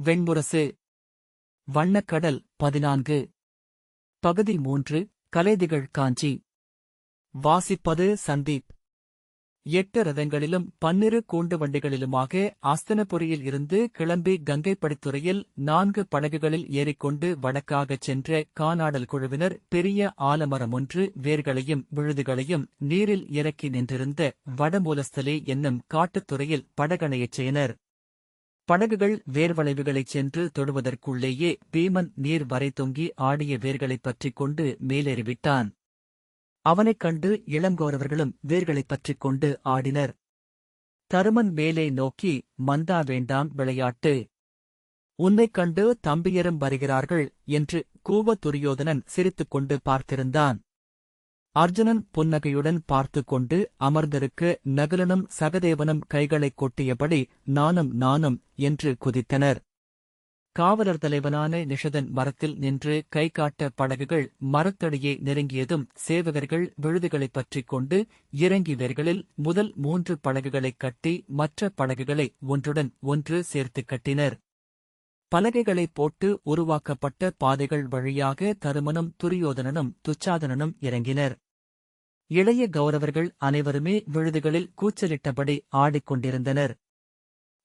வெண்முரசு வண்ணக்கடல் பதினான்கு. பகுதி மூன்று கலைதிகள் காஞ்சி. வாசிப்பது சந்தீப். எட்டு ரதங்களிலும் பன்னிரு கூண்டு வண்டிகளிலுமாக ஆஸ்தனபுரியில் இருந்து கிளம்பி கங்கைப்படித்துறையில் நான்கு படகுகளில் ஏறிக்கொண்டு வடக்காகச் சென்ற காணாடல் குழுவினர் பெரிய ஆலமரம் ஒன்று வேர்களையும் விழுதுகளையும் நீரில் இறக்கி நின்றிருந்த வடமூலஸ்தலே என்னும் காட்டுத்துறையில் படகணையச் செயனர் படகுகள் வேர்வளைவுகளைச் சென்று தொடுவதற்குள்ளேயே பீமன் நீர் வரை தொங்கி ஆடிய வேர்களைப் பற்றிக் கொண்டு மேலேறிவிட்டான். அவனைக் கண்டு இளங்கோரவர்களும் வேர்களைப் பற்றிக் கொண்டு ஆடினர். தருமன் மேலே நோக்கி மந்தா வேண்டாம் விளையாட்டு. உன்னைக் கண்டு தம்பியரும் வருகிறார்கள் என்று கூவ துரியோதனன் சிரித்துக் கொண்டு பார்த்திருந்தான். அர்ஜுனன் புன்னகையுடன் பார்த்து கொண்டு அமர்ந்திருக்க நகுலனும் சகதேவனும் கைகளைக் கொட்டியபடி நானும் நானும் என்று குதித்தனர். காவலர் தலைவனான நிஷதன் மரத்தில் நின்று கை காட்ட படகுகள் மரத்தடியே நெருங்கியதும் சேவகர்கள் விழுதுகளைப் பற்றிக் கொண்டு இறங்கியவர்களில் முதல் மூன்று படகுகளைக் கட்டி மற்ற படகுகளை ஒன்றுடன் ஒன்று சேர்த்துக் கட்டினர். பலகைகளைப் போட்டு உருவாக்கப்பட்ட பாதைகள் வழியாக தருமனும் துரியோதனனும் துச்சாதனனும் இறங்கினர். இளைய கௌரவர்கள் அனைவருமே விழுதுகளில் கூச்சலிட்டபடி ஆடிக்கொண்டிருந்தனர்.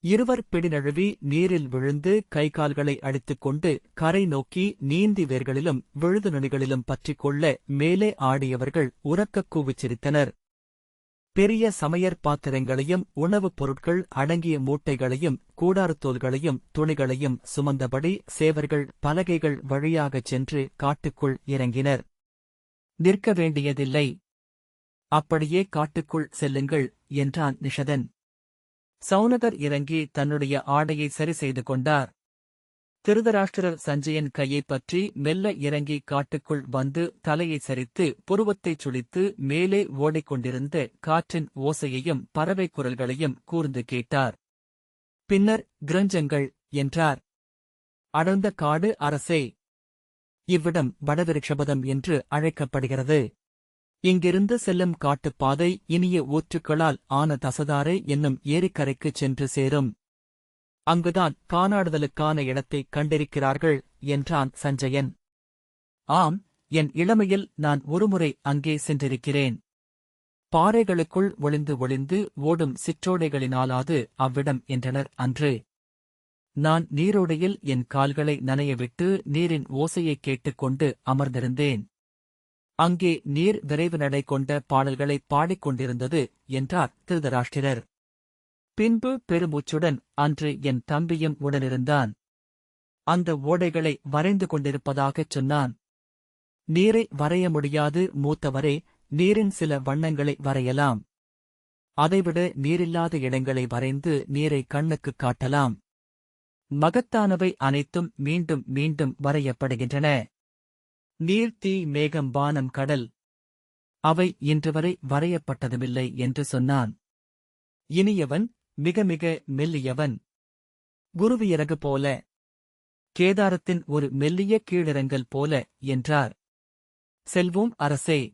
இருவர் பிடிநழுவி நீரில் விழுந்து கைகால்களை அடித்துக் கொண்டு கரை நோக்கி நீந்தி வேர்களிலும் விழுது நுனிகளிலும் பற்றிக்கொள்ள மேலே ஆடியவர்கள் உறக்கக் கூவிச்சிரித்தனர். பெரிய சமையற் பாத்திரங்களையும் உணவுப் பொருட்கள் அடங்கிய மூட்டைகளையும் கூடாரத்தோல்களையும் துணிகளையும் சுமந்தபடி சேவர்கள் பலகைகள் வழியாகச் சென்று காட்டுக்குள் இறங்கினர். நிற்க வேண்டியதில்லை. அப்படியே காட்டுக்குள் செல்லுங்கள் என்றான் நிஷதன். சௌனகர் இறங்கி தன்னுடைய ஆடையை சரி செய்து கொண்டார். திருதராஷ்டிரர் சஞ்சயன் கையைப் பற்றி மெல்ல இறங்கி காட்டுக்குள் வந்து தலையை சரித்து புருவத்தைச் சுழித்து மேலே ஓடிக்கொண்டிருந்த காற்றின் ஓசையையும் பறவை குரல்களையும் கூர்ந்து கேட்டார். பின்னர் கிரஞ்சங்கள் என்றார். அடர்ந்த காடு அரசே இவ்விடம் வடவிருஷபதம் என்று அழைக்கப்படுகிறது. இங்கிருந்து செல்லும் காட்டுப்பாதை இனிய ஊற்றுக்களால் ஆன தசதாரே என்னும் ஏரிக்கரைக்குச் சென்று சேரும். அங்குதான் காணாடுதலுக்கான இடத்தைக் கண்டிருக்கிறார்கள் என்றான் சஞ்சயன். ஆம் என் இளமையில் நான் ஒருமுறை அங்கே சென்றிருக்கிறேன். பாறைகளுக்குள் ஒளிந்து ஒளிந்து ஓடும் சிற்றோடைகளினாலாது அவ்விடம் என்றனர் அன்று. நான் நீரோடையில் என் கால்களை நனையவிட்டு நீரின் ஓசையைக் கேட்டுக்கொண்டு அமர்ந்திருந்தேன். அங்கே நீர் விரைவு நடை கொண்ட பாடல்களைப் பாடிக்கொண்டிருந்தது என்றார் திருதராஷ்டிரர். பின்பு பெருமூச்சுடன் அன்று என் தம்பியும் உடனிருந்தான். அந்த ஓடைகளை வரைந்து கொண்டிருப்பதாகச் சொன்னான். நீரை வரைய முடியாது மூத்தவரே நீரின் சில வண்ணங்களை வரையலாம். அதைவிட நீரில்லாத இடங்களை வரைந்து நீரை கண்ணுக்குக் காட்டலாம். மகத்தானவை அனைத்தும் மீண்டும் மீண்டும் வரையப்படுகின்றன. நீர் தீ மேகம் வானம் கடல். அவை இன்றுவரை வரையப்பட்டதுமில்லை என்று சொன்னான். இனியவன் மிக மிக மெல்லியவன். குருவியரகு போல. கேதாரத்தின் ஒரு மெல்லிய கீழிறங்கல் போல என்றார். செல்வோம் அரசே.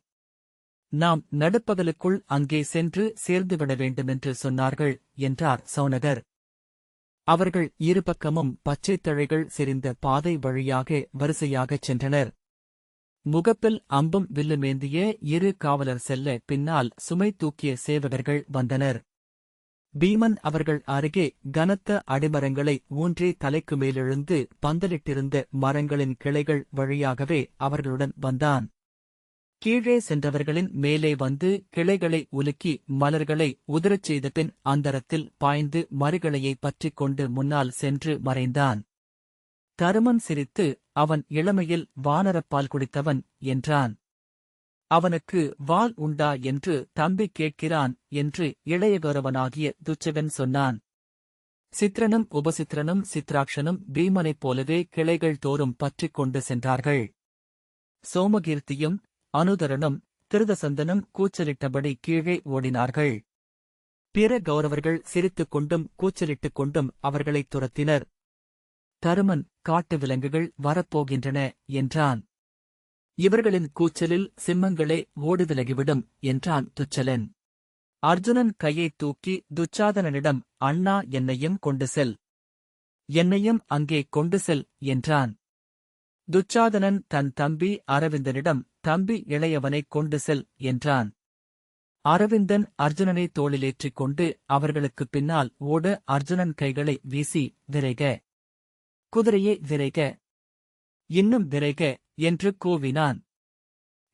நாம் நடுப்பகலுக்குள் அங்கே சென்று சேர்ந்துவிட வேண்டுமென்று சொன்னார்கள் என்றார் சௌனகர். அவர்கள் இருபக்கமும் பச்சைத் தழைகள் செறிந்த பாதை வழியாக வரிசையாகச் சென்றனர். முகப்பில் அம்பும் வில்லுமேந்திய இரு காவலர் செல்ல பின்னால் சுமை தூக்கிய சேவகர்கள் வந்தனர். பீமன் அவர்கள் அருகே கனத்த அடிமரங்களை ஊன்றி தலைக்கு மேலெழுந்து பந்தலிட்டிருந்த மரங்களின் கிளைகள் வழியாகவே அவர்களுடன் வந்தான். கீழே சென்றவர்களின் மேலே வந்து கிளைகளை உலுக்கி மலர்களை உதிரச் செய்த பின் அந்தரத்தில் பாய்ந்து மறுகளையைப் பற்றிக் கொண்டு முன்னால் சென்று மறைந்தான். தருமன் சிரித்து அவன் இளமையில் வானரப்பால் குடித்தவன் என்றான். அவனுக்கு வால் உண்டா என்று தம்பி கேட்கிறான் என்று இளையகௌரவனாகிய துச்சவன் சொன்னான். சித்ரனும் உபசித்ரனும் சித்ராக்ஷனும் பீமனைப் போலவே கிளைகள் தோறும் பற்றிக் கொண்டு சென்றார்கள். சோமகீர்த்தியும் அனுதரனும் திருதசந்தனும் கூச்சலிட்டபடி கீழே ஓடினார்கள். பிற கௌரவர்கள் சிரித்துக் கொண்டும் கூச்சலிட்டுக் கொண்டும் அவர்களைத் துரத்தினர். தருமன் காட்டு விலங்குகள் வரப்போகின்றன என்றான். இவர்களின் கூச்சலில் சிம்மங்களே ஓடு விலகிவிடும் என்றான் துச்சலன். அர்ஜுனன் கையைத் தூக்கி துச்சாதனனிடம் அண்ணா என்னையும் கொண்டு செல். என்னையும் அங்கே கொண்டு செல் என்றான். துச்சாதனன் தன் தம்பி அரவிந்தனிடம் தம்பி இளையவனைக் கொண்டு செல் என்றான். அரவிந்தன் அர்ஜுனனை தோளிலேற்றிக் கொண்டு அவர்களுக்குப் பின்னால் ஓட அர்ஜுனன் கைகளை வீசி விரைக. குதிரையே விரைக. இன்னும் விரைக என்று கூவினான்.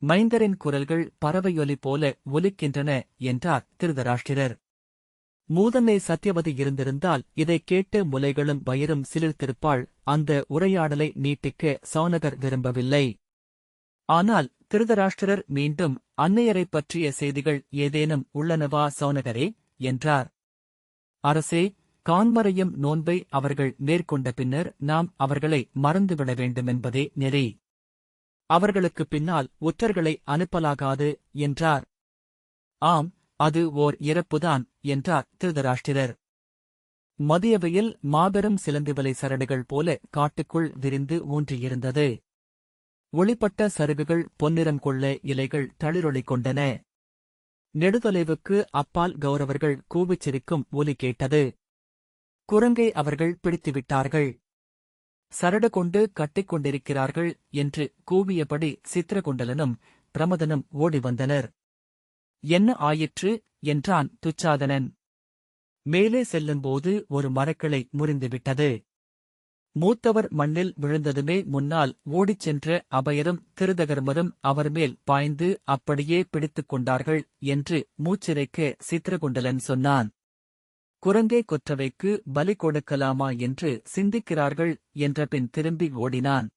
மைந்தரின் குரல்கள் பறவையொலி போல ஒலிக்கின்றன என்றார் திருதராஷ்டிரர். மூதன்னை சத்தியவதி இருந்திருந்தால் இதைக் கேட்டு முலைகளும் வயிறும் சிலிர்த்திருப்பாள். அந்த உரையாடலை நீட்டிக்க சௌனகர் விரும்பவில்லை. ஆனால் திருதராஷ்டிரர் மீண்டும் அன்னையரைப் பற்றிய செய்திகள் ஏதேனும் உள்ளனவா சௌனகரே என்றார். அரசே கான்மறையும் நோன்பை அவர்கள் மேற்கொண்ட பின்னர் நாம் அவர்களை மறந்துவிட வேண்டுமென்பதே நெறி. அவர்களுக்குப் பின்னால் ஒற்றர்களை அனுப்பலாகாது என்றார். ஆம் அது ஓர் இறப்புதான் என்றார் திருதராஷ்டிரர். மதியவையில் மாபெரும் சிலந்திவலை சரடுகள் போல காட்டுக்குள் விரிந்து ஊன்றியிருந்தது. ஒளிப்பட்ட சருகுகள் பொன்னிறம் கொள்ள இலைகள் தளிரொளி கொண்டன. நெடுதொலைவுக்கு அப்பால் கௌரவர்கள் கூவிச்சிரிக்கும் ஒலி கேட்டது. குரங்கை அவர்கள் பிடித்துவிட்டார்கள். சரடு கொண்டு கட்டிக்கொண்டிருக்கிறார்கள் என்று கூவியபடி சித்திரகுண்டலனும் பிரமதனும் ஓடி வந்தனர். என்ன ஆயிற்று? என்றான் துச்சாதனன். மேலே செல்லும்போது ஒரு மரக்கிளை முறிந்துவிட்டது. மூத்தவர் மண்ணில் விழுந்ததுமே முன்னால் ஓடிச் சென்ற அபயரும் திருதகர்மரும் அவர் மேல் பாய்ந்து அப்படியே பிடித்துக் கொண்டார்கள் என்று மூச்சிறைக்க சித்திரகுண்டலன் சொன்னான். குரங்கை கொற்றவைக்கு பலி கொடுக்கலாமா என்று சிந்திக்கிறார்கள் என்றபின் திரும்பி ஓடினான்.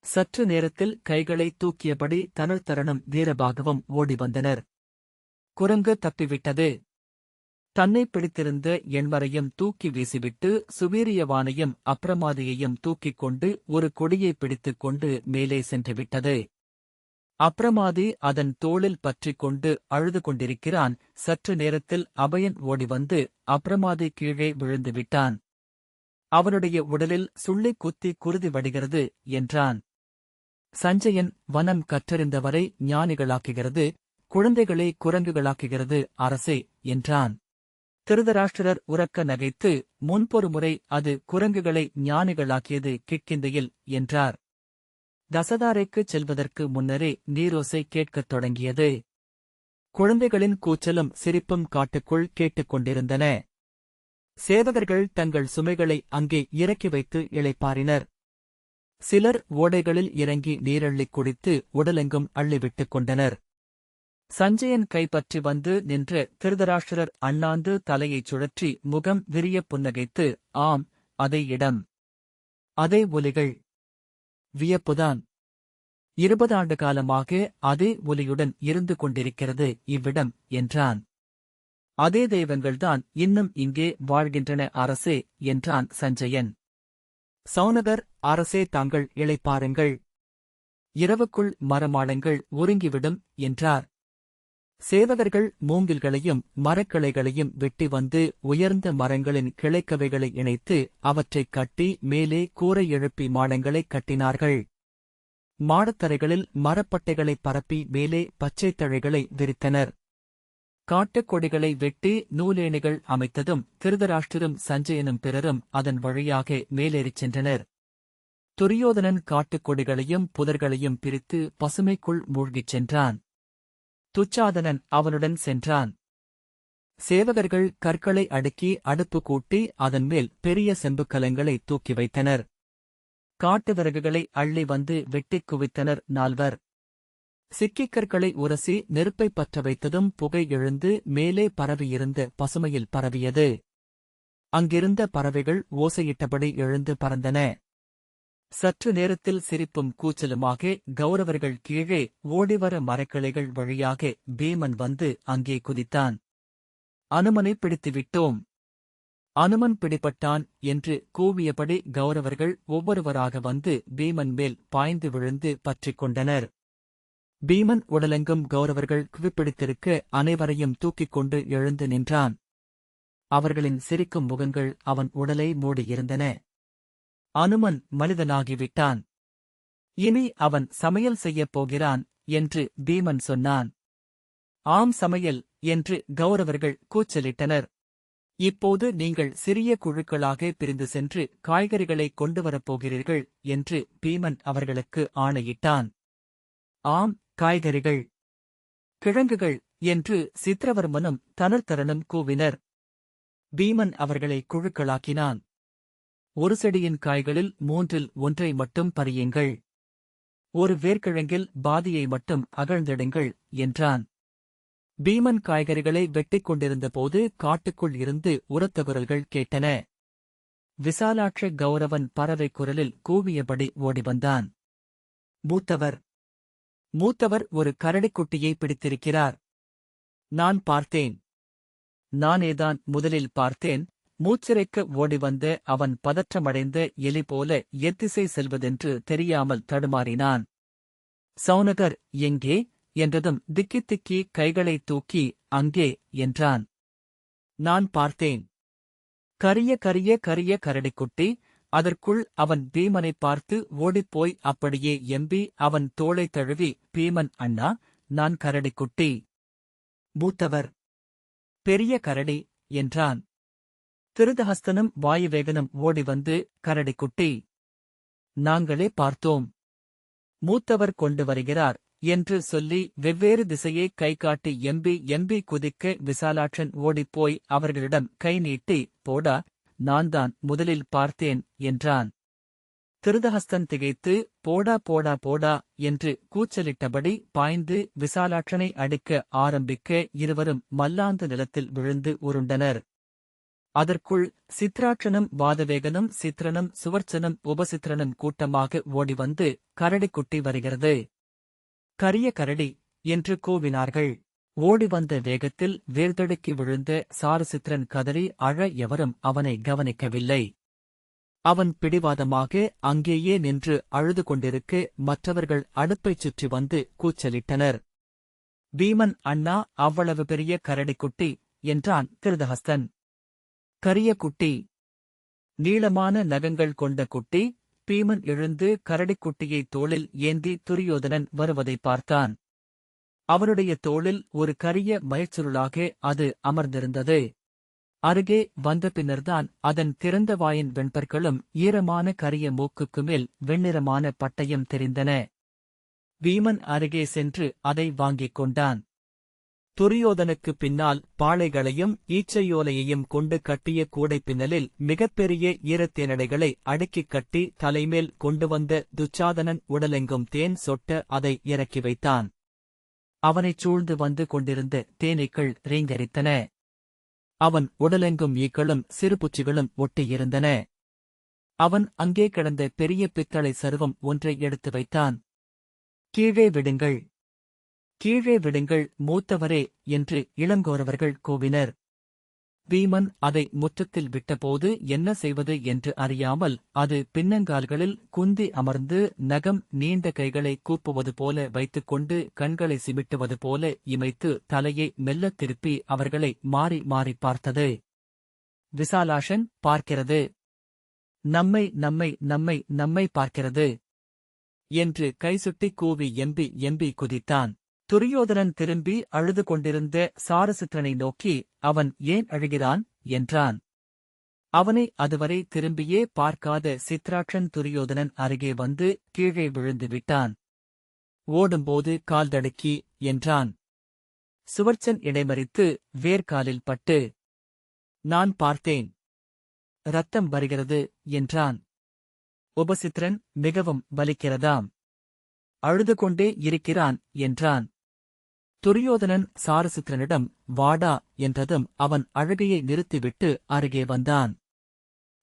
சற்று நேரத்தில் கைகளை தூக்கியபடி தனுர்த்தரனும் வீரபாகவும் ஓடி வந்தனர். குரங்கு தப்பிவிட்டது. தன்னை பிடித்திருந்த எண்மரையும் தூக்கி வீசிவிட்டு சுவீரியவானையும் அப்பிரமாதியையும் தூக்கிக் கொண்டு ஒரு கொடியை பிடித்துக் கொண்டு மேலே சென்றுவிட்டது. அப்ரமாதி அதன் தோளில் பற்றிக் கொண்டு அழுது கொண்டிருக்கிறான் சற்று நேரத்தில் அபயன் ஓடி வந்து கீழே விழுந்து விட்டான் அவனுடைய உடலில் சுள்ளிக் குத்தி குருதி வடிகிறது என்றான். சஞ்சயன் வனம் கற்றறிந்தவரை ஞானிகளாக்குகிறது குழந்தைகளை குரங்குகளாக்குகிறது அரசே என்றான். திருதராஷ்டிரர் உறக்க நகைத்து முன்பொரு முறை அது குரங்குகளை ஞானிகளாக்கியது கிட்கிந்தையில் என்றார். தசதாரைக்குச் செல்வதற்கு முன்னரே நீரோசை கேட்கத் தொடங்கியது. குழந்தைகளின் கூச்சலும் சிரிப்பும் காட்டுக்குள் கேட்டுக் கொண்டிருந்தன. சேவகர்கள் தங்கள் சுமைகளை அங்கே இறக்கி வைத்து இளைப்பாரினர் சிலர் ஓடைகளில் இறங்கி நீரள்ளிக் குடித்து உடலெங்கும் அள்ளிவிட்டுக் கொண்டனர். சஞ்சயன் கைப்பற்றி வந்து நின்ற திருதராஷ்டிரர் அண்ணாந்து தலையைச் சுழற்றி முகம் விரிய புன்னகைத்து ஆம் அதை இடம். அதே ஒலிகள். வியப்புதான். இருபதாண்டு காலமாக அதே ஒலியுடன் இருந்து கொண்டிருக்கிறது இவ்விடம் என்றான். அதே தெய்வங்கள்தான் இன்னும் இங்கே வாழ்கின்றன அரசே என்றான் சஞ்சயன். சௌனகர் அரசே தாங்கள் இழைப்பாருங்கள் இரவுக்குள் மரமாளங்கள் ஒருங்கிவிடும் என்றார். சேவகர்கள் மூங்கில்களையும் மரக்கிளைகளையும் வெட்டி வந்து உயர்ந்த மரங்களின் கிளைக்கவைகளை இணைத்து அவற்றைக் கட்டி மேலே கூரை எழுப்பி மாடங்களைக் கட்டினார்கள். மாடத்தரைகளில் மரப்பட்டைகளைப் பரப்பி மேலே பச்சைத் தழைகளை விரித்தனர். காட்டுக் கொடிகளை வெட்டி நூலேணிகள் அமைத்ததும் திருதராஷ்டிரும் சஞ்சயனும் பிறரும் அதன் வழியாக மேலேறிச் சென்றனர். துரியோதனன் காட்டுக் கொடிகளையும் புதர்களையும் பிரித்து பசுமைக்குள் மூழ்கிச் சென்றான். துச்சாதனன் அவனுடன் சென்றான். சேவகர்கள் கற்களை அடுக்கி அடுப்பு கூட்டி அதன் மேல் பெரிய செம்புக்கலங்களை தூக்கி வைத்தனர். காட்டு விறகுகளை அள்ளி வந்து வெட்டிக் குவித்தனர் நால்வர். சிக்கிக் கற்களை உரசி நெருப்பைப் பற்ற வைத்ததும் புகை எழுந்து மேலே பரவியிருந்த பசுமையில் பரவியது. அங்கிருந்த பறவைகள் ஓசையிட்டபடி எழுந்து பறந்தன. சற்று நேரத்தில் சிரிப்பும் கூச்சலுமாக கௌரவர்கள் கீழே ஓடிவர மரக்கிளைகள் வழியாக பீமன் வந்து அங்கே குதித்தான். அனுமனை பிடித்துவிட்டோம். அனுமன் பிடிபட்டான் என்று கூவியபடி கௌரவர்கள் ஒவ்வொருவராக வந்து பீமன் மேல் பாய்ந்து விழுந்து பற்றிக் கொண்டனர். பீமன் உடலெங்கும் கௌரவர்கள் குவிப்பிடித்திருக்க அனைவரையும் தூக்கிக் கொண்டு எழுந்து நின்றான். அவர்களின் சிரிக்கும் முகங்கள் அவன் உடலை மூடியிருந்தன. அனுமன் மனிதனாகிவிட்டான். இனி அவன் சமையல் செய்யப் போகிறான் என்று பீமன் சொன்னான். ஆம் சமையல் என்று கௌரவர்கள் கூச்சலிட்டனர். இப்போது நீங்கள் சிறிய குழுக்களாக பிரிந்து சென்று காய்கறிகளை கொண்டு வரப் போகிறீர்கள் என்று பீமன் அவர்களுக்கு ஆணையிட்டான். ஆம் காய்கறிகள். கிழங்குகள் என்று சித்திரவர்மனும் தனர்தரனும் கூவினர். பீமன் அவர்களை குழுக்களாக்கினான். ஒரு செடியின் காய்களில் மூன்றில் ஒன்றை மட்டும் பறியுங்கள். ஒரு வேர்க்கிழங்கில் பாதியை மட்டும் அகழ்ந்திடுங்கள் என்றான். பீமன் காய்கறிகளை வெட்டிக் கொண்டிருந்தபோது காட்டுக்குள் இருந்து உரத்த குரல்கள் கேட்டன. விசாலாட்ச கௌரவன் பறவை குரலில் கூவியபடி ஓடி வந்தான் மூத்தவர் மூத்தவர் ஒரு கரடிக்குட்டியை பிடித்திருக்கிறார். நான் பார்த்தேன். நானேதான் முதலில் பார்த்தேன். மூச்சிறைக்க ஓடி வந்த அவன் பதற்றமடைந்த எலி போல எத்திசை செல்வதென்று தெரியாமல் தடுமாறினான். சௌனகர் எங்கே என்றதும் திக்கி திக்கி கைகளை தூக்கி அங்கே என்றான். நான் பார்த்தேன். கரிய கரிய கரிய கரடிக்குட்டி அதற்குள் அவன் பீமனை பார்த்து ஓடிப்போய் அப்படியே எம்பி அவன் தோளை தழுவி பீமன் அண்ணா நான் கரடிக்குட்டி. மூத்தவர். பெரிய கரடி என்றான். திருதஹஸ்தனும் வாயுவேகனும் ஓடி வந்து கரடிக்குட்டி நாங்களே பார்த்தோம். மூத்தவர் கொண்டு வருகிறார் என்று சொல்லி வெவ்வேறு திசையை கைகாட்டி எம்பி எம்பி குதிக்க விசாலாட்சன் ஓடிப்போய் அவர்களிடம் கை நீட்டி போடா நான்தான் முதலில் பார்த்தேன் என்றான். திருதஹஸ்தன் திகைத்து போடா போடா போடா என்று கூச்சலிட்டபடி பாய்ந்து விசாலாற்றனை அடிக்க ஆரம்பிக்க இருவரும் மல்லாந்து நிலத்தில் விழுந்து உருண்டனர். அதற்குள் சித்ராட்சனம் வாதவேகனம் சித்ரனம் சுவர்ச்சனம் உபசித்ரனும் கூட்டமாக ஓடி வந்து கரடிக்குட்டி வருகிறது. கரிய கரடி என்று கூவினார்கள். ஓடி வந்த வேகத்தில் வேர்தடுக்கி விழுந்த சாரசித்ரன் கதறி அழ எவரும் அவனை கவனிக்கவில்லை. அவன் பிடிவாதமாக அங்கேயே நின்று அழுது கொண்டிருக்க மற்றவர்கள் அடுப்பைச் சுற்றி வந்து கூச்சலிட்டனர். பீமன் அண்ணா அவ்வளவு பெரிய கரடிக்குட்டி என்றான் கிருதஹஸ்தன். கரிய குட்டி. நீளமான நகங்கள் கொண்ட குட்டி பீமன் எழுந்து கரடிக்குட்டியை தோளில் ஏந்தி துரியோதனன் வருவதை பார்த்தான். அவனுடைய தோளில் ஒரு கரிய மயச்சுருளாக அது அமர்ந்திருந்தது. அருகே வந்த பின்னர்தான் அதன் திறந்த வாயின் வெண்பற்களும் ஈரமான கரிய மூக்குக்கு மேல் வெண்ணிறமான பட்டயம் தெரிந்தன. வீமன் அருகே சென்று அதை வாங்கிக் கொண்டான். துரியோதனுக்கு பின்னால் பாளைகளையும் ஈச்சையோலையையும் கொண்டு கட்டிய கூடை பின்னலில் மிகப்பெரிய ஈரத்தேனடைகளை அடுக்கிக் கட்டி தலைமேல் கொண்டு வந்த துச்சாதனன் உடலெங்கும் தேன் சொட்ட அதை இறக்கி வைத்தான். அவனைச் சூழ்ந்து வந்து கொண்டிருந்த தேனீக்கள் ரீங்கரித்தன. அவன் உடலெங்கும் ஈக்களும் சிறுபுச்சிகளும் ஒட்டியிருந்தன அவன் அங்கே கிடந்த பெரிய பித்தளை சருவம் ஒன்றை எடுத்து வைத்தான். கீழே விடுங்கள். கீழே விடுங்கள் மூத்தவரே என்று இளங்கோரவர்கள் கூவினர். வீமன் அதை முற்றத்தில் விட்டபோது என்ன செய்வது என்று அறியாமல் அது பின்னங்கால்களில் குந்தி அமர்ந்து நகம் நீண்ட கைகளை கூப்புவது போல வைத்துக்கொண்டு கண்களை சிமிட்டுவது போல இமைத்து தலையை மெல்லத் திருப்பி அவர்களை மாறி மாறி பார்த்தது. விசாலாஷன் பார்க்கிறது. நம்மை நம்மை நம்மை நம்மை பார்க்கிறது. என்று கைசுட்டி கூவி எம்பி எம்பி குதித்தான். துரியோதனன் திரும்பி அழுது கொண்டிருந்த சாரசித்திரனை நோக்கி அவன் ஏன் அழுகிறான்? என்றான். அவனை அதுவரை திரும்பியே பார்க்காத சித்ராட்சன் துரியோதனன் அருகே வந்து கீழே விழுந்து விட்டான். ஓடும்போது கால் தடுக்கி என்றான். சுவர்ச்சன் இடைமறித்து வேர்காலில் பட்டு நான் பார்த்தேன். ரத்தம் வருகிறது என்றான். உபசித்ரன் மிகவும் வலிக்கிறதாம். அழுது கொண்டே இருக்கிறான் என்றான். துரியோதனன் சாரசித்திரனிடம் வாடா என்றதும் அவன் அழகையை நிறுத்திவிட்டு அருகே வந்தான்.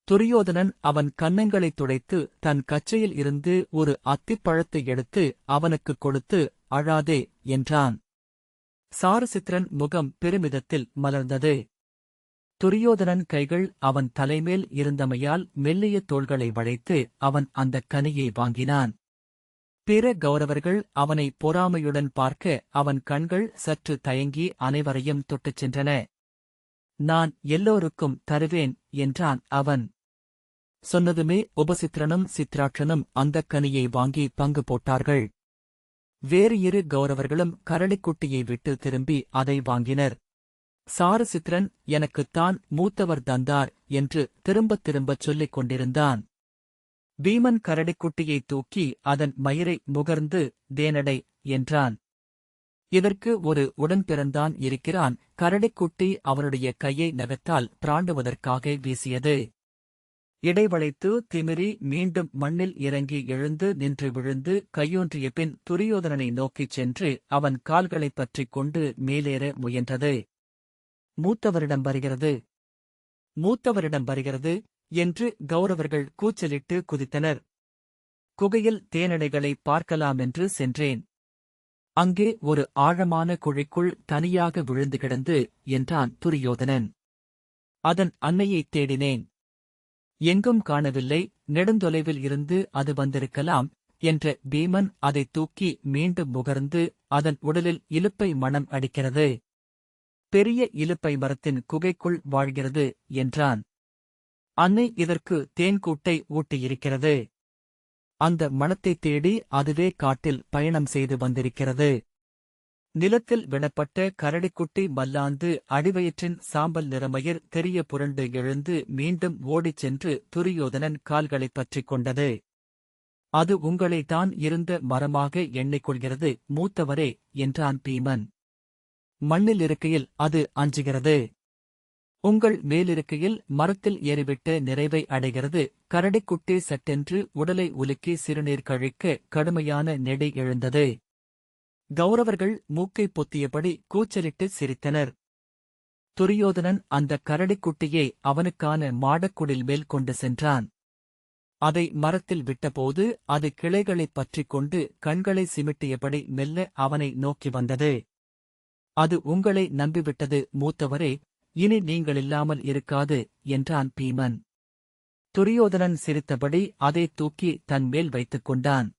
துரியோதனன் அவன் கன்னங்களைத் துடைத்து தன் கச்சையில் இருந்து ஒரு அத்திப்பழத்தை எடுத்து அவனுக்குக் கொடுத்து அழாதே என்றான். சாரசித்திரன் முகம் பெருமிதத்தில் மலர்ந்தது. துரியோதனன் கைகள் அவன் தலைமேல் இருந்தமையால் மெல்லிய தோள்களை வளைத்து அவன் அந்தக் கனியை வாங்கினான். பிற கௌரவர்கள் அவனை பொறாமையுடன் பார்க்க அவன் கண்கள் சற்று தயங்கி அனைவரையும் தொட்டுச் சென்றன. நான் எல்லோருக்கும் தருவேன் என்றான் அவன். சொன்னதுமே உபசித்திரனும் சித்ராட்சனும் அந்தக் கனியை வாங்கி பங்கு போட்டார்கள். வேறு இரு கௌரவர்களும் கரளிக்குட்டியை விட்டு திரும்பி அதை வாங்கினர். சாரசித்ரன் எனக்குத்தான் மூத்தவர் தந்தார் என்று திரும்பத் திரும்பச் சொல்லிக் கொண்டிருந்தான். பீமன் கரடிக்குட்டியைத் தூக்கி அதன் மயிரை முகர்ந்து தேனடை என்றான். இதற்கு ஒரு உடன்பிறந்தான் இருக்கிறான். கரடிக்குட்டி அவனுடைய கையை நகத்தால் பிராண்டுவதற்காக வீசியது. இடைவளைத்து திமிரி மீண்டும் மண்ணில் இறங்கி எழுந்து நின்று விழுந்து கையொன்றிய பின் துரியோதனனை நோக்கிச் சென்று அவன் கால்களைப் பற்றிக் கொண்டு மேலேற முயன்றது. மூத்தவரிடம் வருகிறது. மூத்தவரிடம் வருகிறது? என்று கௌரவர்கள் கூச்சலிட்டு குதித்தனர். குகையில் தேனடைகளை பார்க்கலாமென்று சென்றேன். அங்கே ஒரு ஆழமான குழிக்குள் தனியாக விழுந்து கிடந்து என்றான் துரியோதனன். அதன் அன்னையைத் தேடினேன். எங்கும் காணவில்லை நெடுந்தொலைவில் இருந்து அது வந்திருக்கலாம் என்ற பீமன் அதைத் தூக்கி மீண்டும் முகர்ந்து அதன் உடலில் இலுப்பை மணம் அடிக்கிறது. பெரிய இலுப்பை மரத்தின் குகைக்குள் வாழ்கிறது என்றான். அன்னை இதற்கு தேன்கூட்டை ஊட்டியிருக்கிறது. அந்த மணத்தைத் தேடி அதுவே காட்டில் பயணம் செய்து வந்திருக்கிறது. நிலத்தில் விடப்பட்ட கரடிக்குட்டி மல்லாந்து அடிவயிற்றின் சாம்பல் நிறமயிர் தெரிய புரண்டு எழுந்து மீண்டும் ஓடிச் சென்று துரியோதனன் கால்களைப் பற்றிக் கொண்டது. அது உங்களைத்தான் இருந்த மரமாக எண்ணிக்கொள்கிறது மூத்தவரே என்றான் பீமன். மண்ணில் இருக்கையில் அது அஞ்சுகிறது. உங்கள் மேலிருக்கையில் மரத்தில் ஏறிவிட்ட நிறைவை அடைகிறது. கரடிக்குட்டி சட்டென்று உடலை உலுக்கி சிறுநீர் கழிக்க கடுமையான நெடை எழுந்தது. கௌரவர்கள் மூக்கை பொத்தியபடி கூச்சலிட்டு சிரித்தனர். துரியோதனன் அந்த கரடிக்குட்டியை அவனுக்கான மாடக்குடில் மேல் கொண்டு சென்றான். அதை மரத்தில் விட்டபோது அது கிளைகளைப் பற்றிக் கொண்டு கண்களை சிமிட்டியபடி மெல்ல அவனை நோக்கி வந்தது. அது உங்களை நம்பிவிட்டது மூத்தவரே இனி நீங்கள் இல்லாமல் இருக்காது என்றான் பீமன். துரியோதனன் சிரித்தபடி அதை தூக்கி தன் மேல் வைத்துக் கொண்டான்.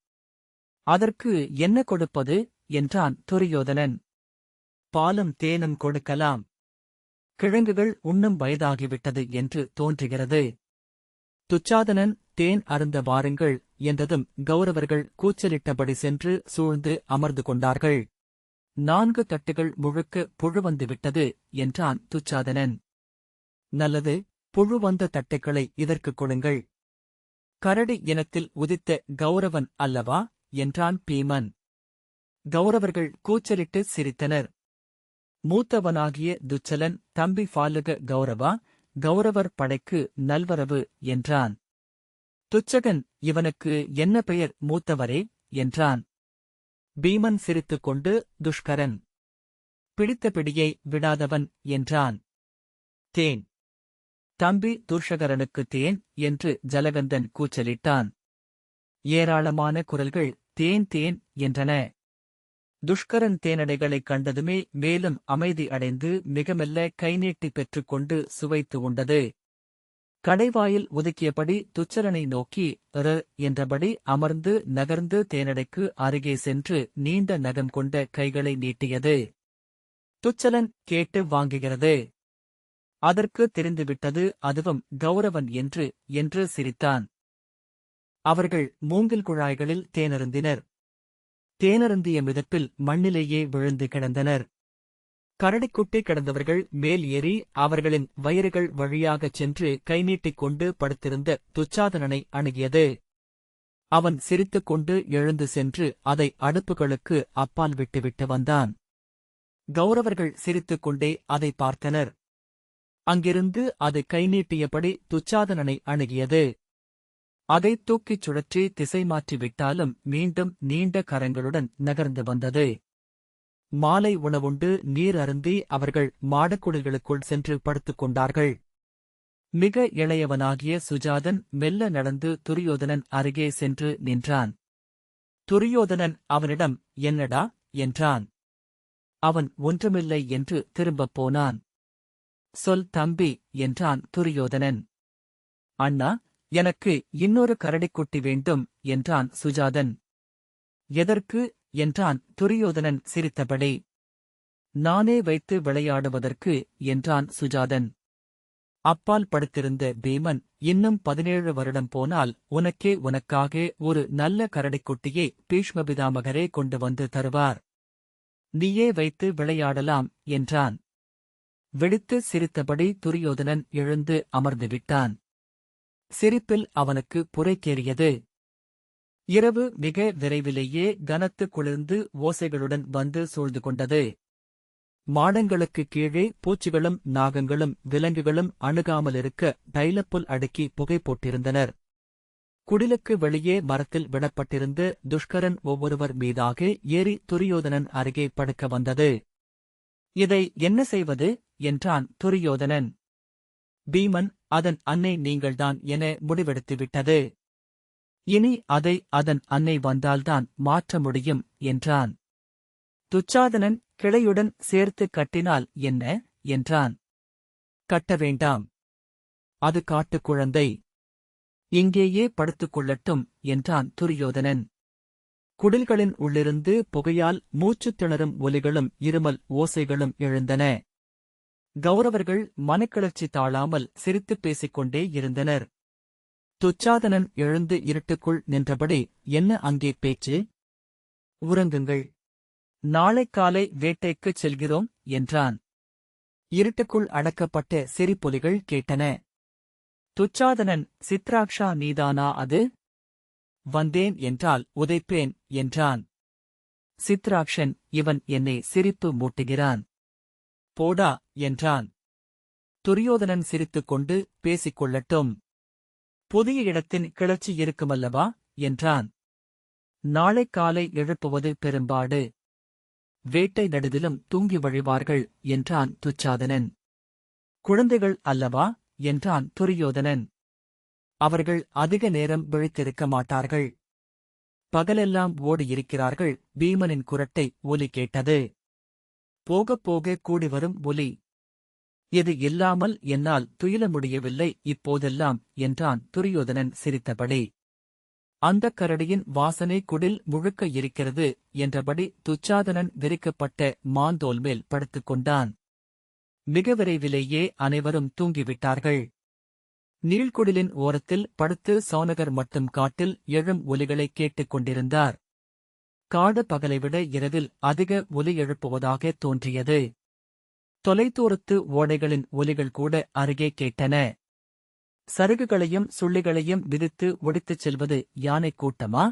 அதற்கு என்ன கொடுப்பது? என்றான் துரியோதனன். பாலும் தேனும் கொடுக்கலாம். கிழங்குகள் உண்ணும் வயதாகிவிட்டது என்று தோன்றுகிறது. துச்சாதனன் தேன் அருந்த வாருங்கள் என்றதும் கௌரவர்கள் கூச்சலிட்டபடி சென்று சூழ்ந்து அமர்ந்து கொண்டார்கள். நான்கு தட்டுகள் முழுக்க புழு வந்துவிட்டது என்றான் துச்சாதனன். நல்லது புழு வந்த தட்டுக்களை இதற்குக் கொடுங்கள். கரடி இனத்தில் உதித்த கௌரவன் அல்லவா? என்றான் பீமன். கௌரவர்கள் கூச்சலிட்டு சிரித்தனர். மூத்தவனாகிய துச்சலன் தம்பி ஃபாலுக கௌரவா? கௌரவர் படைக்கு நல்வரவு என்றான். துச்சகன் இவனுக்கு என்ன பெயர் மூத்தவரே? என்றான். பீமன் சிரித்துக் கொண்டு துஷ்கரன் பிடித்த பிடியை விடாதவன் என்றான். தேன் தம்பி துர்ஷகரனுக்கு தேன் என்று ஜலகந்தன் கூச்சலிட்டான். ஏராளமான குரல்கள் தேன் தேன் என்றன. துஷ்கரன் தேனடைகளைக் கண்டதுமே மேலும் அமைதி அடைந்து மிகமெல்ல கைநீட்டி பெற்றுக்கொண்டு சுவைத்து உண்டது. கடைவாயில் ஒதுக்கியபடி துச்சரனை நோக்கி ர என்றபடி அமர்ந்து நகர்ந்து தேனடைக்கு அருகே சென்று நீண்ட நகம் கொண்ட கைகளை நீட்டியது. துச்சலன் கேட்டு வாங்குகிறது. அதற்கு தெரிந்துவிட்டது அதுவும் கௌரவன் என்று என்று சிரித்தான். அவர்கள் மூங்கில் குழாய்களில் தேனருந்தினர். தேனருந்திய மிதப்பில் மண்ணிலேயே விழுந்து கிடந்தனர். கரடிக்குட்டை கிடந்தவர்கள் மேல் ஏறி அவர்களின் வயிறுகள் வழியாகச் சென்று கைநீட்டிக் கொண்டு படுத்திருந்த துச்சாதனனை அணுகியது. அவன் சிரித்துக் கொண்டு எழுந்து சென்று அதை அடுப்புகளுக்கு அப்பால் விட்டுவிட்டு வந்தான். கௌரவர்கள் சிரித்துக் கொண்டே அதை பார்த்தனர். அங்கிருந்து அது கைநீட்டியபடி துச்சாதனனை அணுகியது. அதைத் தூக்கிச் சுழற்றி திசை மாற்றி விட்டாலும் மீண்டும் நீண்ட கரங்களுடன் நகர்ந்து வந்தது. மாலை உணவுண்டு நீர் அருந்தி அவர்கள் மாடக்குடில்களுக்குள் சென்று படுத்துக் கொண்டார்கள். மிக இளையவனாகிய சுஜாதன் மெல்ல நடந்து துரியோதனன் அருகே சென்று நின்றான். துரியோதனன் அவனிடம் என்னடா? என்றான். அவன் ஒன்றுமில்லை என்று திரும்பப் போனான். சொல் தம்பி என்றான் துரியோதனன். அண்ணா எனக்கு இன்னொரு கரடிக்குட்டி வேண்டும் என்றான் சுஜாதன். எதற்கு? என்றான் துரியோதனன் சிரித்தபடி. நானே வைத்து விளையாடுவதற்கு என்றான் சுஜாதன். அப்பால் படுத்திருந்த பீமன் இன்னும் பதினேழு வருடம் போனால் உனக்கே உனக்காக ஒரு நல்ல கரடிக்குட்டியை பீஷ்மபிதாமகரே கொண்டு வந்து தருவார். நீயே வைத்து விளையாடலாம் என்றான். வெடித்து சிரித்தபடி துரியோதனன் எழுந்து அமர்ந்து விட்டான். சிரிப்பில் அவனுக்கு புரைக்கேறியது இரவு மிக விரைவிலேயே கனத்து குளிர்ந்து ஓசைகளுடன் வந்து சூழ்ந்து கொண்டது. மாடங்களுக்கு கீழே பூச்சிகளும் நாகங்களும் விலங்குகளும் அணுகாமலிருக்க டைலப்புல் அடுக்கி புகை போட்டிருந்தனர். குடிலுக்கு வெளியே மரத்தில் விடப்பட்டிருந்த துஷ்கரன் ஒவ்வொருவர் மீதாக ஏறி துரியோதனன் அருகே படுக்க வந்தது. இதை என்ன செய்வது? என்றான் துரியோதனன். பீமன் அதன் அன்னை நீங்கள்தான் என முடிவெடுத்துவிட்டது. இனி அதை அதன் அன்னை வந்தால்தான் மாற்ற முடியும் என்றான். துச்சாதனன் கிளையுடன் சேர்த்து கட்டினால் என்ன என்றான். கட்ட வேண்டாம். அது காட்டுக் குழந்தை. இங்கேயே படுத்துக் கொள்ளட்டும் என்றான் துரியோதனன். குடில்களின் உள்ளிருந்து புகையால் மூச்சுத் திணறும் ஒலிகளும் இருமல் ஓசைகளும் எழுந்தன. கௌரவர்கள் மனக்கிளர்ச்சி தாழாமல் சிரித்துப் பேசிக்கொண்டே இருந்தனர். துச்சாதனன் எழுந்து இருட்டுக்குள் நின்றபடி என்ன அங்கே பேச்சு? உறங்குங்கள். நாளை காலை வேட்டைக்குச் செல்கிறோம் என்றான். இருட்டுக்குள் அடக்கப்பட்ட சிரிப்பொலிகள் கேட்டன. துச்சாதனன் சித்ராக்ஷா நீதானா அது? வந்தேன் என்றால் உதைப்பேன் என்றான். சித்ராக்ஷன் இவன் என்னை சிரிப்பு மூட்டுகிறான். போடா என்றான். துரியோதனன் சிரித்துக்கொண்டு பேசிக் கொள்ளட்டும் புதிய இடத்தின் கிளர்ச்சி இருக்குமல்லவா? என்றான். நாளை காலை எழுப்புவது பெரும்பாடு. வேட்டை நடுதிலும் தூங்கி வழிவார்கள் என்றான் துச்சாதனன். குழந்தைகள் அல்லவா? என்றான் துரியோதனன். அவர்கள் அதிக நேரம் விழித்திருக்க மாட்டார்கள். பகலெல்லாம் ஓடியிருக்கிறார்கள் பீமனின் குரட்டை ஒலி கேட்டது. போகப் போக கூடிவரும் ஒலி இது இல்லாமல் என்னால் துயில முடியவில்லை இப்போதெல்லாம் என்றான் துரியோதனன் சிரித்தபடி. அந்தக் கரடியின் வாசனை குடில் முழுக்க இருக்கிறது என்றபடி துச்சாதனன் விரிக்கப்பட்ட மாந்தோல் மேல் படுத்துக் கொண்டான். மிக விரைவிலேயே அனைவரும் தூங்கிவிட்டார்கள். நீழ்குடிலின் ஓரத்தில் படுத்து சௌனகர் மட்டும் காட்டில் எழும் ஒலிகளை கேட்டுக் கொண்டிருந்தார். காடு பகலைவிட இரவில் அதிக ஒலி எழுப்புவதாக தோன்றியது. தொலைதூரத்து ஓடைகளின் ஒலிகள் கூட அருகே கேட்டன. சருகுகளையும் சுள்ளிகளையும் விதித்து ஒடித்துச் செல்வது யானைக் கூட்டமா?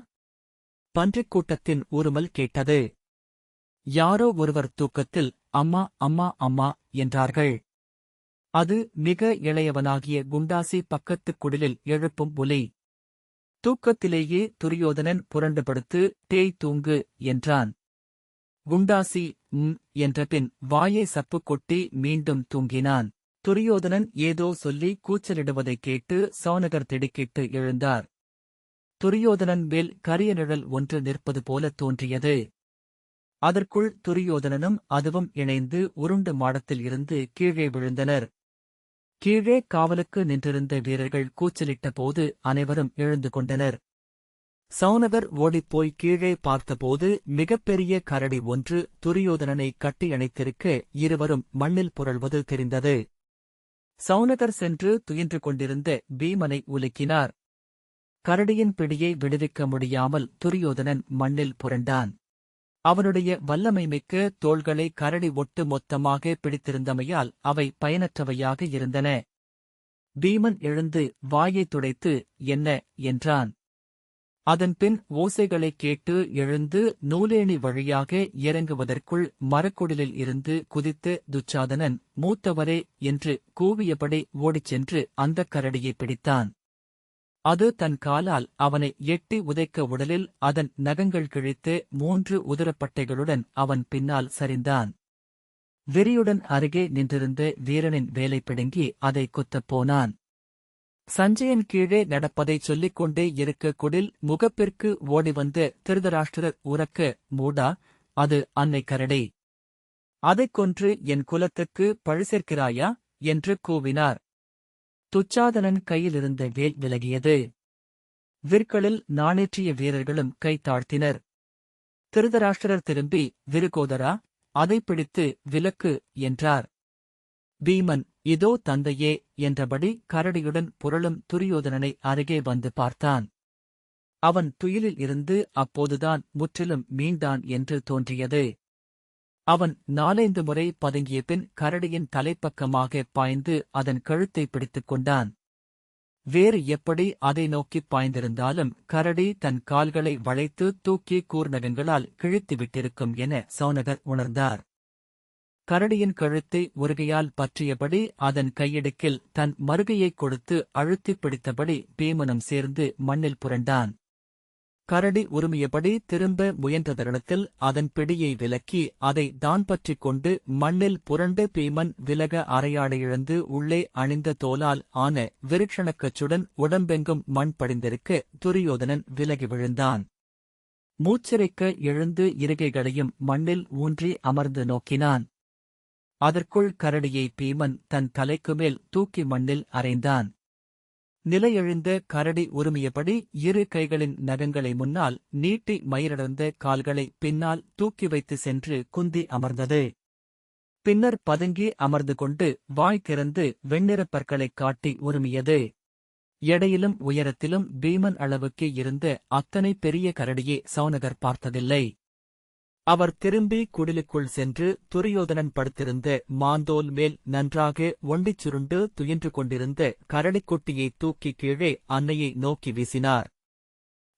பன்றிக் கூட்டத்தின் உருமல் கேட்டது. யாரோ ஒருவர் தூக்கத்தில் அம்மா அம்மா அம்மா என்றார்கள். அது மிக இளையவனாகிய குண்டாசி பக்கத்துக் குடிலில் எழுப்பும் ஒலி. தூக்கத்திலேயே துரியோதனன் புரண்டு படுத்து டேய் தூங்கு என்றான். குண்டாசி ம் என்றபின் வாயை சப்பு கொட்டி மீண்டும் தூங்கினான். துரியோதனன் ஏதோ சொல்லி கூச்சலிடுவதைக் கேட்டு சௌனகர் திடுக்கிட்டு எழுந்தார். துரியோதனன் மேல் கரிய நிழல் ஒன்று நிற்பது போல தோன்றியது. அதற்குள் துரியோதனனும் அதுவும் இணைந்து உருண்டு மாடத்தில் இருந்து கீழே விழுந்தனர். கீழே காவலுக்கு நின்றிருந்த வீரர்கள் கூச்சலிட்ட போது அனைவரும் எழுந்து கொண்டனர். சௌனகர் ஓடிப்போய் கீழே பார்த்தபோது மிகப்பெரிய கரடி ஒன்று துரியோதனனை கட்டியணைத்திருக்க இருவரும் மண்ணில் புரள்வது தெரிந்தது. சௌனகர் சென்று துயின்று கொண்டிருந்த பீமனை உலுக்கினார். கரடியின் பிடியை விடுவிக்க முடியாமல் துரியோதனன் மண்ணில் புரண்டான். அவனுடைய வல்லமை மிக்க தோள்களை கரடி ஒட்டு மொத்தமாக பிடித்திருந்தமையால் அவை பயனற்றவையாக இருந்தன. பீமன் எழுந்து வாயை துடைத்து என்ன? என்றான். அதன்பின் ஓசைகளைக் கேட்டு எழுந்து நூலேணி வழியாக இறங்குவதற்குள் மரக்குடலில் இருந்து குதித்து துச்சாதனன் மூத்தவரே என்று கூவியபடி ஓடிச் சென்று அந்தக் கரடியை பிடித்தான். அது தன் காலால் அவனை எட்டி உதைக்க உடலில் அதன் நகங்கள் கிழித்து மூன்று உதிரப்பட்டைகளுடன் அவன் பின்னால் சரிந்தான். வெறியுடன் அருகே நின்றிருந்த வீரனின் வேலை பிடுங்கி அதை குத்தப் போனான். சஞ்சயன் கீழே நடப்பதைச் சொல்லிக் கொண்டே இருக்க குடில் முகப்பிற்கு ஓடிவந்த திருதராஷ்டிரர் உறக்க மூடா அது அன்னை கரடை. அதைக் கொன்று என் குலத்துக்கு பழு சேர்க்கிறாயா? என்று கூவினார். துச்சாதனன் கையிலிருந்த வேல் விலகியது. விற்களில் நாணேற்றிய வீரர்களும் கை தாழ்த்தினர். திருதராஷ்டிரர் திரும்பி விருகோதரா அதை பிடித்து விலக்கு என்றார். பீமன் இதோ தந்தையே என்றபடி கரடியுடன் புரளும் துரியோதனனை அருகே வந்து பார்த்தான். அவன் துயிலில் இருந்து அப்போதுதான் முற்றிலும் மீண்டான் என்று தோன்றியது. அவன் நாலைந்து முறை பதுங்கிய பின் கரடியின் தலைப்பக்கமாக பாய்ந்து அதன் கழுத்தை பிடித்துக் கொண்டான். வேறு எப்படி அதை நோக்கிப் பாய்ந்திருந்தாலும் கரடி தன் கால்களை வளைத்து தூக்கி கூர்நகங்களால் கிழித்து விட்டிருக்கும் என சௌனகர் உணர்ந்தார். கரடியின் கழுத்தை ஒருகையால் பற்றியபடி அதன் கையிடுக்கில் தன் மறுகையைக் கொடுத்து அழுத்திப் பிடித்தபடி பீமனும் சேர்ந்து மண்ணில் புரண்டான். கரடி உரிமையபடி திரும்ப முயன்ற தருணத்தில் அதன் பிடியை விலக்கி அதை தான் பற்றிக் கொண்டு மண்ணில் புரண்டு பீமன் விலக அறையாடையிழந்து உள்ளே அணிந்த தோலால் ஆன விருட்சணக்கச்சுடன் உடம்பெங்கும் மண் படிந்திருக்க துரியோதனன் விலகி விழுந்தான். மூச்சிறைக்க எழுந்து இருகைகளையும் மண்ணில் ஊன்றி அமர்ந்து நோக்கினான். அதற்குள் கரடியை பீமன் தன் தலைக்கு மேல் தூக்கி மண்ணில் அறைந்தான். நிலையெழுந்த கரடி உரிமையபடி இரு கைகளின் நகங்களை முன்னால் நீட்டி மயிரடர்ந்த கால்களை பின்னால் தூக்கி வைத்து சென்று குந்தி அமர்ந்தது. பின்னர் பதுங்கி அமர்ந்து கொண்டு வாய் திறந்து வெண்ணிறப் பற்களைக் காட்டி உரிமையது எடையிலும் உயரத்திலும் பீமன் அளவுக்கு இருந்த அத்தனை பெரிய கரடியை சவுனகர் பார்த்ததில்லை. அவர் திரும்பி குடிலுக்குள் சென்று துரியோதனன் படுத்திருந்த மாந்தோல் மேல் நன்றாக ஒண்டிச் சுருண்டு துயின்று கொண்டிருந்த கரடிக்குட்டியை தூக்கி கீழே அன்னையை நோக்கி வீசினார்.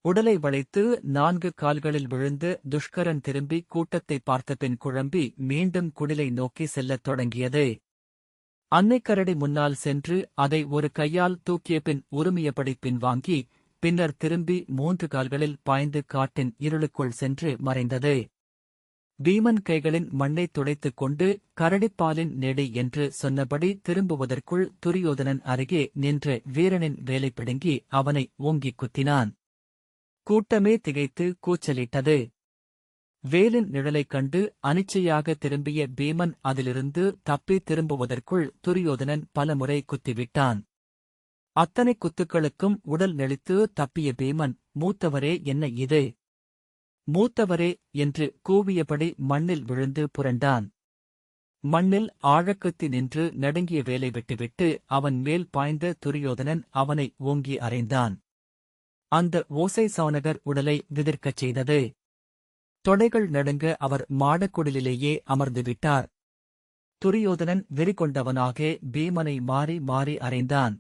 உடலை வளைத்து நான்கு கால்களில் விழுந்து துஷ்கரன் திரும்பி கூட்டத்தை பார்த்தபின் குழம்பி மீண்டும் குடிலை நோக்கி செல்லத் தொடங்கியது. அன்னைக்கரடி கரடி முன்னால் சென்று அதை ஒரு கையால் தூக்கிய பின் உரிமையபடி பின்வாங்கி பின்னர் திரும்பி மூன்று கால்களில் பாய்ந்து காட்டின் இருளுக்குள் சென்று மறைந்தது. பீமன் கைகளின் மண்ணைத் துடைத்துக் கொண்டு கரடிப்பாலின் நெடி என்று சொன்னபடி திரும்புவதற்குள் துரியோதனன் அருகே நின்ற வீரனின் வேலை பிடுங்கி அவனை ஓங்கிக் குத்தினான். கூட்டமே திகைத்து கூச்சலிட்டது. வேலின் நிழலைக் கண்டு அனிச்சையாக திரும்பிய பீமன் அதிலிருந்து தப்பி திரும்புவதற்குள் துரியோதனன் பலமுறை குத்திவிட்டான். அத்தனை குத்துக்களுக்கும் உடல் நெளித்து தப்பிய பீமன் மூத்தவரே என்ன இது? மூத்தவரே என்று கூவியபடி மண்ணில் விழுந்து புரண்டான். மண்ணில் ஆழக்கத்தி நின்று நடுங்கிய வேலை விட்டுவிட்டு அவன் மேல் பாய்ந்த துரியோதனன் அவனை ஓங்கி அறைந்தான். அந்த ஓசை சௌனகர் உடலை விதிர்க்கச் செய்தது. தொடைகள் நடுங்க அவர் மாடக்குடலிலேயே அமர்ந்து விட்டார். துரியோதனன் வெறிகொண்டவனாக பீமனை மாறி மாறி அறைந்தான்.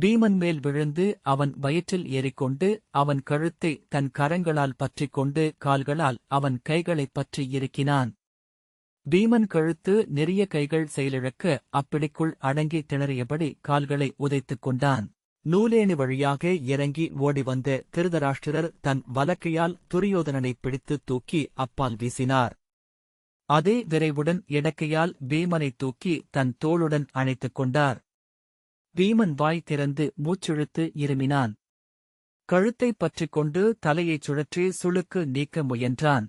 பீமன் மேல் விழுந்து அவன் வயிற்றில் ஏறிக்கொண்டு அவன் கழுத்தை தன் கரங்களால் பற்றிக் கொண்டு கால்களால் அவன் கைகளைப் பற்றி இருக்கினான் பீமன் கழுத்து நெறிய கைகள் செயலிழக்க அப்பிடிக்குள் அடங்கி திணறியபடி கால்களை உதைத்துக் கொண்டான். நூலேணி வழியாக இறங்கி ஓடி வந்த திருதராஷ்டிரர் தன் வலக்கையால் துரியோதனனை பிடித்து தூக்கி அப்பால் வீசினார். அதே விரைவுடன் இடக்கையால் பீமனை தூக்கி தன் தோளுடன் அணைத்துக் கொண்டார். பீமன் வாய் திறந்து மூச்சிழுத்து இருமினான். கழுத்தைப் பற்றிக் கொண்டு தலையைச் சுழற்றி சுளுக்கு நீக்க முயன்றான்.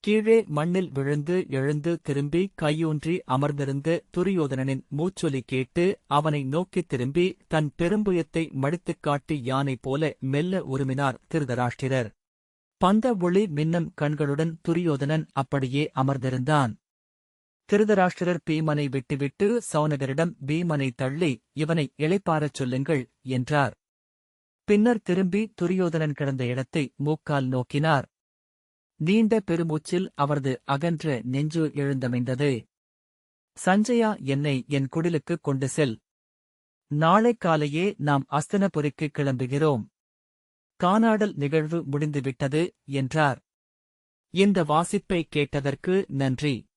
கீழே மண்ணில் விழுந்து எழுந்து திரும்பி கையூன்றி அமர்ந்திருந்த துரியோதனனின் மூச்சொலி கேட்டு அவனை நோக்கித் திரும்பி தன் பெரும்புயத்தை மடித்துக் காட்டி யானை போல மெல்ல உருமினார் திருதராஷ்டிரர். பந்த ஒளி மின்னம் கண்களுடன் துரியோதனன் அப்படியே அமர்ந்திருந்தான். திருதராஷ்டிரர் பீமனை விட்டுவிட்டு சௌனகரிடம் பீமனை தள்ளி இவனை இழைப்பாரச் சொல்லுங்கள் என்றார். பின்னர் திரும்பி துரியோதனன் கிடந்த இடத்தை மூக்கால் நோக்கினார். நீண்ட பெருமூச்சில் அவரது அகன்ற நெஞ்சு எழுந்தமைந்தது. சஞ்சயா என்னை என் குடிலுக்கு கொண்டு செல். நாளை காலையே நாம் அஸ்தனபுரிக்கு கிளம்புகிறோம். கானாடல் நிகழ்வு முடிந்துவிட்டது என்றார். இந்த வாசிப்பை கேட்டதற்கு நன்றி.